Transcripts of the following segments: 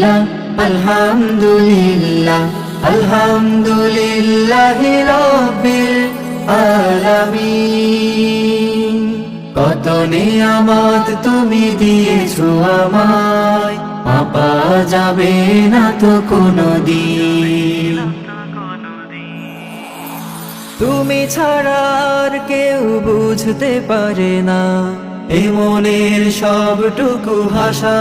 আলহামদুলিল্লাহ আলহামদুলিল্লাহ আলহামদুলিল্লাহ রব্বিল আলামিন। কত নিয়ামত তুমি দিয়েছ আমায় মাপা যাবে না তো কোনো দিন তুমি ছাড়া আর কেউ বুঝতে পারে না, এ মনের সবটুকু ভাষা।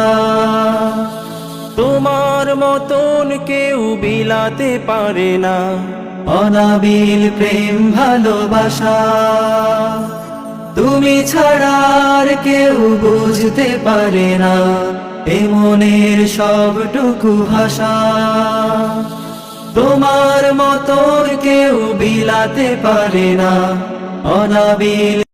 তোমার মতন কেউ বিলাতে পারে না। অনাবিল প্রেম ভালোবাসা। তুমি ছাড়া আর কেউ বুঝতে পারে না। এ মনের সবটুকু ভাষা। তোমার মতন কেউ বিলাতে পারে না। অনাবিল